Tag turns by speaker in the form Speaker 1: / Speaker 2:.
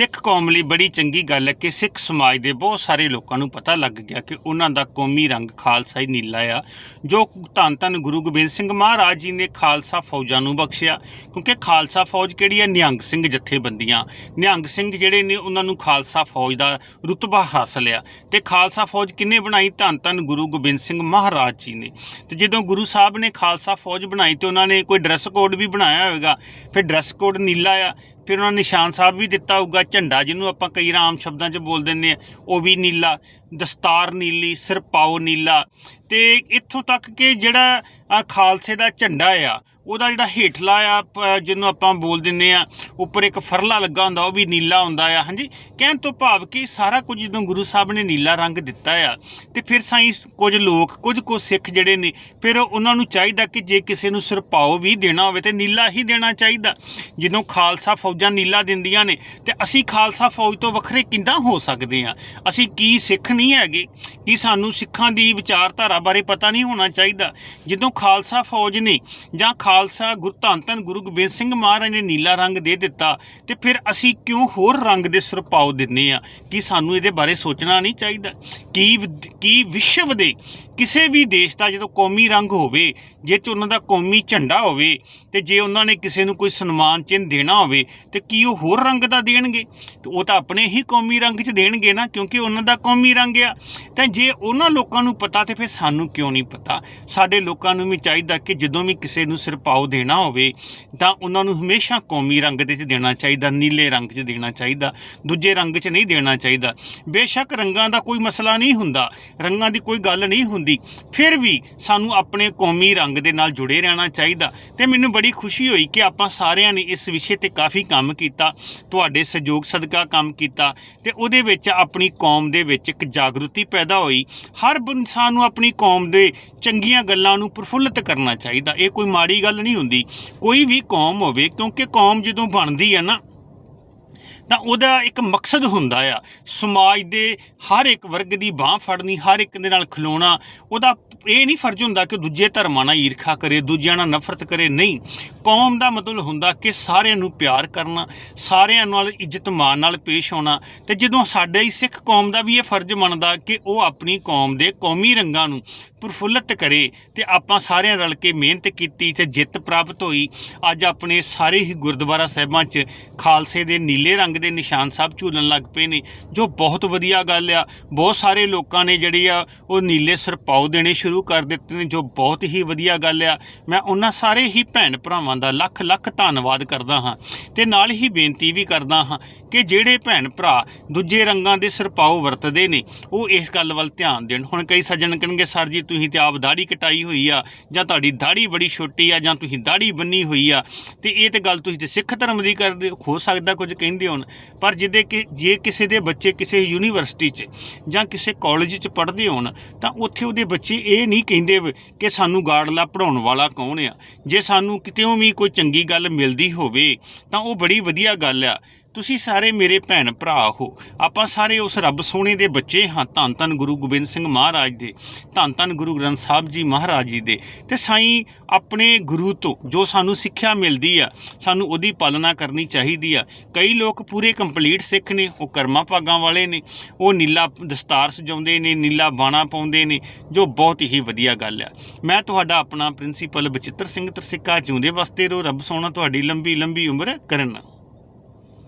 Speaker 1: ਸਿੱਖ ਕੌਮ ਲਈ ਬੜੀ ਚੰਗੀ ਗੱਲ ਹੈ ਕਿ ਸਿੱਖ ਸਮਾਜ ਦੇ ਬਹੁਤ ਸਾਰੇ ਲੋਕਾਂ ਨੂੰ ਪਤਾ ਲੱਗ ਗਿਆ ਕਿ ਉਹਨਾਂ ਦਾ ਕੌਮੀ ਰੰਗ ਖਾਲਸਾ ਹੀ ਨੀਲਾ ਆ, ਜੋ ਧੰਨ ਧੰਨ ਗੁਰੂ ਗੋਬਿੰਦ ਸਿੰਘ ਮਹਾਰਾਜ ਜੀ ਨੇ ਖਾਲਸਾ ਫੌਜਾਂ ਨੂੰ ਬਖਸ਼ਿਆ। ਕਿਉਂਕਿ ਖਾਲਸਾ ਫੌਜ ਕਿਹੜੀ ਹੈ? ਨਿਹੰਗ ਸਿੰਘ ਜਥੇਬੰਦੀਆਂ। ਨਿਹੰਗ ਸਿੰਘ ਜਿਹੜੇ ਨੇ, ਉਹਨਾਂ ਨੂੰ ਖਾਲਸਾ ਫੌਜ ਦਾ ਰੁਤਬਾ ਹਾਸਲ ਆ। ਤੇ ਖਾਲਸਾ ਫੌਜ ਕਿੰਨੇ ਬਣਾਈ? ਧੰਨ ਧੰਨ ਗੁਰੂ ਗੋਬਿੰਦ ਸਿੰਘ ਮਹਾਰਾਜ ਜੀ ਨੇ। ਤੇ ਜਦੋਂ ਗੁਰੂ ਸਾਹਿਬ ਨੇ ਖਾਲਸਾ ਫੌਜ ਬਣਾਈ ਤੇ ਉਹਨਾਂ ਨੇ ਕੋਈ ਡਰੈਸ ਕੋਡ ਵੀ ਬਣਾਇਆ ਹੋਵੇਗਾ, ਫਿਰ ਡਰੈਸ ਕੋਡ ਨੀਲਾ ਆ। ਫਿਰ ਉਹਨਾਂ ਨੇ ਨਿਸ਼ਾਨ ਸਾਹਿਬ ਵੀ ਦਿੱਤਾ ਹੋਊਗਾ, ਝੰਡਾ ਜਿਹਨੂੰ ਆਪਾਂ ਕਈ ਆਮ ਸ਼ਬਦਾਂ 'ਚ ਬੋਲ ਦਿੰਦੇ ਆ ਉਹ ਵੀ ਨੀਲਾ, ਦਸਤਾਰ ਨੀਲੀ, ਸਿਰ ਪਾਓ ਨੀਲਾ। ਤੇ ਇੱਥੋਂ ਤੱਕ ਕਿ ਜਿਹੜਾ ਖਾਲਸੇ ਦਾ ਝੰਡਾ ਆ ਉਹਦਾ ਜਿਹੜਾ ਹੇਠਲਾ ਆ, ਪ- ਜਿਹਨੂੰ ਆਪਾਂ ਬੋਲ ਦਿੰਦੇ ਆ, ਉੱਪਰ ਇੱਕ ਫਰਲਾ ਲੱਗਾ ਹੁੰਦਾ, ਉਹ ਵੀ ਨੀਲਾ ਹੁੰਦਾ ਆ, ਹਾਂਜੀ? ਕਹਿਣ ਤੋਂ ਭਾਵ ਕਿ ਸਾਰਾ ਕੁਝ ਜਦੋਂ ਗੁਰੂ ਸਾਹਿਬ ਨੇ ਨੀਲਾ ਰੰਗ ਦਿੱਤਾ ਆ, ਤੇ ਫਿਰ ਸਾਈ ਕੁਝ ਲੋਕ, ਕੁਝ ਕੁ ਸਿੱਖ ਜਿਹੜੇ ਨੇ, ਫਿਰ ਉਹਨਾਂ ਨੂੰ ਚਾਹੀਦਾ ਕਿ ਜੇ ਕਿਸੇ ਨੂੰ ਸਿਰਪਾਓ ਵੀ ਦੇਣਾ ਹੋਵੇ, ਤੇ ਨੀਲਾ ਹੀ ਦੇਣਾ ਚਾਹੀਦਾ। ਜਦੋਂ ਖਾਲਸਾ ਫੌਜਾਂ ਨੀਲਾ ਦਿੰਦੀਆਂ ਨੇ, ਤੇ ਅਸੀਂ ਖਾਲਸਾ ਫੌਜ ਤੋਂ ਵੱਖਰੇ ਕਿੱਦਾਂ ਹੋ ਸਕਦੇ ਆ? ਅਸੀਂ ਕੀ ਸਿੱਖ ਨਹੀਂ ਹੈਗੇ? ਕਿ ਸਾਨੂੰ ਸਿੱਖਾਂ ਦੀ ਵਿਚਾਰਧਾਰਾ ਬਾਰੇ ਪਤਾ ਨਹੀਂ ਹੋਣਾ ਚਾਹੀਦਾ? ਜਦੋਂ ਖਾਲਸਾ ਫੌਜ ਨੇ ਜਾਂ ਖਾਲ ਖਾਲਸਾ ਗੁਰੂ ਧੰਨ ਧੰਨ ਗੁਰੂ ਗੋਬਿੰਦ ਸਿੰਘ ਮਹਾਰਾਜ ਨੇ ਨੀਲਾ ਰੰਗ ਦੇ ਦਿੱਤਾ ਤੇ ਫਿਰ ਅਸੀਂ ਕਿਉਂ ਹੋਰ ਰੰਗ ਦੇ ਸਿਰਪਾਓ ਦਿੰਨੇ ਆ? ਕਿ ਸਾਨੂੰ ਇਹਦੇ ਬਾਰੇ ਸੋਚਣਾ ਨਹੀਂ ਚਾਹੀਦਾ? ਕੀ ਕੀ ਵਿਸ਼ਵ ਦੇ ਕਿਸੇ ਵੀ ਦੇਸ਼ ਦਾ ਜਦੋਂ ਕੌਮੀ ਰੰਗ ਹੋਵੇ, ਜੇ ਚ ਉਹਨਾਂ ਦਾ ਕੌਮੀ ਝੰਡਾ ਹੋਵੇ, ਤੇ ਜੇ ਉਹਨਾਂ ਨੇ ਕਿਸੇ ਨੂੰ ਕੋਈ ਸਨਮਾਨ ਚਿੰਨ੍ਹ ਦੇਣਾ ਹੋਵੇ, ਤੇ ਕੀ ਉਹ ਹੋਰ ਰੰਗ ਦਾ ਦੇਣਗੇ? ਤੇ ਉਹ ਤਾਂ ਆਪਣੇ ਹੀ ਕੌਮੀ ਰੰਗ 'ਚ ਦੇਣਗੇ ਨਾ, ਕਿਉਂਕਿ ਉਹਨਾਂ ਦਾ ਕੌਮੀ ਰੰਗ ਆ। ਤਾਂ ਜੇ ਉਹਨਾਂ ਲੋਕਾਂ ਨੂੰ ਪਤਾ, ਤੇ ਫਿਰ ਸਾਨੂੰ ਕਿਉਂ ਨਹੀਂ ਪਤਾ? ਸਾਡੇ ਲੋਕਾਂ ਨੂੰ ਵੀ ਚਾਹੀਦਾ ਕਿ ਜਦੋਂ ਵੀ ਕਿਸੇ ਨੂੰ ਸਿਰਪਾਓ ਦੇਣਾ ਹੋਵੇ, ਤਾਂ ਉਹਨਾਂ ਨੂੰ ਹਮੇਸ਼ਾ ਕੌਮੀ ਰੰਗ ਦੇ 'ਚ ਦੇਣਾ ਚਾਹੀਦਾ, ਨੀਲੇ ਰੰਗ 'ਚ ਦੇਣਾ ਚਾਹੀਦਾ, ਦੂਜੇ ਰੰਗ 'ਚ ਨਹੀਂ ਦੇਣਾ ਚਾਹੀਦਾ। ਬੇਸ਼ੱਕ ਰੰਗਾਂ ਦਾ ਕੋਈ ਮਸਲਾ ਨਹੀਂ ਹੁੰਦਾ। ਰੰਗਾਂ ਦੀ ਕੋਈ ਗੱਲ ਨਹੀਂ ਹੁੰਦੀ। ਫਿਰ ਵੀ ਸਾਨੂੰ ਆਪਣੇ ਕੌਮੀ ਰੰਗ ਦੇ ਨਾਲ ਜੁੜੇ ਰਹਿਣਾ ਚਾਹੀਦਾ ਤੇ ਮੈਨੂੰ ਬੜੀ ਖੁਸ਼ੀ ਹੋਈ ਕਿ ਆਪਾਂ ਸਾਰਿਆਂ ਨੇ ਇਸ ਵਿਸ਼ੇ ਤੇ ਕਾਫੀ ਕੰਮ ਕੀਤਾ, ਤੁਹਾਡੇ ਸਹਿਯੋਗ ਸਦਕਾ ਕੰਮ ਕੀਤਾ ਤੇ ਉਹਦੇ ਵਿੱਚ ਆਪਣੀ ਕੌਮ ਦੇ ਵਿੱਚ ਇੱਕ ਜਾਗਰੂਕਤੀ ਪੈਦਾ ਹੋਈ। ਹਰ ਇਨਸਾਨ ਨੂੰ ਆਪਣੀ ਕੌਮ ਦੇ ਚੰਗੀਆਂ ਗੱਲਾਂ ਨੂੰ ਪ੍ਰਫੁੱਲਤ ਕਰਨਾ ਚਾਹੀਦਾ। ਇਹ ਕੋਈ ਮਾੜੀ ਗੱਲ ਨਹੀਂ ਹੁੰਦੀ। ਕੋਈ ਵੀ ਕੌਮ ਹੋਵੇ ਕਿਉਂਕਿ ਕੌਮ ਜਦੋਂ ਬਣਦੀ ਹੈ ਨਾ ਤਾਂ ਉਹਦਾ ਇੱਕ ਮਕਸਦ ਹੁੰਦਾ ਆ, ਸਮਾਜ ਦੇ ਹਰ ਇੱਕ ਵਰਗ ਦੀ ਬਾਹ ਫੜਨੀ, ਹਰ ਇੱਕ ਦੇ ਨਾਲ ਖਲੋਣਾ, ਉਹਦਾ ਇਹ ਨਹੀਂ ਫਰਜ਼ ਹੁੰਦਾ ਕਿ ਦੂਜੇ ਧਰਮਾਂ ਨਾਲ ਈਰਖਾ ਕਰੇ, ਦੂਜਿਆਂ ਨਾਲ ਨਫ਼ਰਤ ਕਰੇ, ਨਹੀਂ। ਕੌਮ ਦਾ ਮਤਲਬ ਹੁੰਦਾ ਕਿ ਸਾਰਿਆਂ ਨੂੰ ਪਿਆਰ ਕਰਨਾ, ਸਾਰਿਆਂ ਨਾਲ ਇੱਜ਼ਤ ਮਾਨ ਨਾਲ ਪੇਸ਼ ਆਉਣਾ। ਤੇ ਜਦੋਂ ਸਾਡੇ ਹੀ ਸਿੱਖ ਕੌਮ ਦਾ ਵੀ ਇਹ ਫਰਜ਼ ਮੰਨਦਾ ਕਿ ਉਹ ਆਪਣੀ ਕੌਮ ਦੇ ਕੌਮੀ ਰੰਗਾਂ ਨੂੰ ਪ੍ਰਫੁੱਲਤ ਕਰੇ ਤੇ ਆਪਾਂ ਸਾਰਿਆਂ ਰਲ ਕੇ ਮਿਹਨਤ ਕੀਤੀ ਤੇ ਜਿੱਤ ਪ੍ਰਾਪਤ ਹੋਈ, ਅੱਜ ਆਪਣੇ ਸਾਰੇ ਹੀ ਗੁਰਦੁਆਰਾ ਸਾਹਿਬਾਂ 'ਚ ਖਾਲਸੇ ਦੇ ਨੀਲੇ ਰੰਗ ਦੇ ਨਿਸ਼ਾਨ ਸਾਹਿਬ ਝੂਲਣ ਲੱਗ ਪਏ ਨੇ, ਜੋ ਬਹੁਤ ਵਧੀਆ ਗੱਲ ਆ। ਬਹੁਤ ਸਾਰੇ ਲੋਕਾਂ ਨੇ ਜਿਹੜੀ ਆ, ਉਹ ਨੀਲੇ ਸਰਪਾਉ ਦੇਣੇ ਸ਼ੁਰੂ ਕਰ ਦਿੱਤੇ ਨੇ, ਜੋ ਬਹੁਤ ਹੀ ਵਧੀਆ ਗੱਲ ਆ। ਮੈਂ ਉਹਨਾਂ ਸਾਰੇ ਹੀ ਭੈਣ ਭਰਾਵਾਂ ਦਾ ਲੱਖ ਲੱਖ ਧੰਨਵਾਦ ਕਰਦਾ ਹਾਂ ਤੇ ਨਾਲ ਹੀ ਬੇਨਤੀ ਵੀ ਕਰਦਾ ਹਾਂ ਕਿ ਜਿਹੜੇ ਭੈਣ ਭਰਾ ਦੂਜੇ ਰੰਗਾਂ ਦੇ ਸਰਪਾਉ ਵਰਤਦੇ ਨੇ, ਉਹ ਇਸ ਗੱਲ ਵੱਲ ਧਿਆਨ ਦੇਣ। ਹੁਣ ਕਈ ਸੱਜਣ ਕਹਿਣਗੇ, ਸਰ ਜੀ, ਤੁਸੀਂ ਤੇ ਆਪ ਦਾੜੀ ਕਟਾਈ ਹੋਈ ਆ, ਜਾਂ ਤੁਹਾਡੀ ਦਾੜੀ ਬੜੀ ਛੋਟੀ ਆ, ਜਾਂ ਤੁਸੀਂ ਦਾੜੀ ਬੰਨੀ ਹੋਈ ਆ। ਤੇ ਇਹ ਤੇ ਗੱਲ ਤੁਸੀਂ ਤੇ ਸਿੱਖ ਧਰਮ ਦੀ ਕਰਦੇ ਹੋ ਸਕਦਾ ਕੁਝ ਕਹਿੰਦੇ ਹੋ ਹੋਣ ਪਰ ਜਿਹਦੇ ਕਿ ਜੇ ਕਿਸੇ ਦੇ ਬੱਚੇ ਕਿਸੇ ਯੂਨੀਵਰਸਿਟੀ 'ਚ ਜਾਂ ਕਿਸੇ ਕਾਲਜ 'ਚ ਪੜ੍ਹਦੇ ਹੋਣ, ਤਾਂ ਉੱਥੇ ਉਹਦੇ ਬੱਚੇ ਇਹ ਨਹੀਂ ਕਹਿੰਦੇ ਕਿ ਸਾਨੂੰ ਗਾੜਲਾ ਪੜਾਉਣ ਵਾਲਾ ਕੌਣ ਆ। ਜੇ ਸਾਨੂੰ ਕਿਤੇੋਂ ਵੀ ਕੋਈ ਚੰਗੀ ਗੱਲ ਮਿਲਦੀ ਹੋਵੇ, ਤਾਂ ਉਹ ਬੜੀ ਵਧੀਆ ਗੱਲ ਆ। ਤੁਸੀਂ ਸਾਰੇ ਮੇਰੇ ਭੈਣ ਭਰਾ ਹੋ। ਆਪਾਂ ਸਾਰੇ ਉਸ ਰੱਬ ਸੋਹਣੇ ਦੇ ਬੱਚੇ ਹਾਂ, ਧੰਨ ਧੰਨ ਗੁਰੂ ਗੋਬਿੰਦ ਸਿੰਘ ਮਹਾਰਾਜ ਦੇ, ਧੰਨ ਧੰਨ ਗੁਰੂ ਗ੍ਰੰਥ ਸਾਹਿਬ ਜੀ ਮਹਾਰਾਜ ਜੀ ਦੇ। ਤੇ ਸਾਈਂ ਆਪਣੇ ਗੁਰੂ ਤੋਂ ਜੋ ਸਾਨੂੰ ਸਿੱਖਿਆ ਮਿਲਦੀ ਆ, ਸਾਨੂੰ ਉਹਦੀ ਪਾਲਣਾ ਕਰਨੀ ਚਾਹੀਦੀ ਆ। ਕਈ ਲੋਕ ਪੂਰੇ ਕੰਪਲੀਟ ਸਿੱਖ ਨੇ, ਉਹ ਕਰਮਾ ਭਾਗਾਂ ਵਾਲੇ ਨੇ, ਉਹ ਨੀਲਾ ਦਸਤਾਰ ਸਜਾਉਂਦੇ ਨੇ, ਨੀਲਾ ਬਾਣਾ ਪਾਉਂਦੇ ਨੇ, ਜੋ ਬਹੁਤ ਹੀ ਵਧੀਆ ਗੱਲ ਆ। ਮੈਂ ਤੁਹਾਡਾ ਆਪਣਾ ਪ੍ਰਿੰਸੀਪਲ ਬਚਿੱਤਰ ਸਿੰਘ ਤਰਸਿੱਕਾ ਜਿਉਂਦੇ ਵਸਤੇ ਰਹੋ ਰੱਬ ਸੋਹਣਾ ਤੁਹਾਡੀ ਲੰਬੀ ਲੰਬੀ ਉਮਰ ਕਰਨ।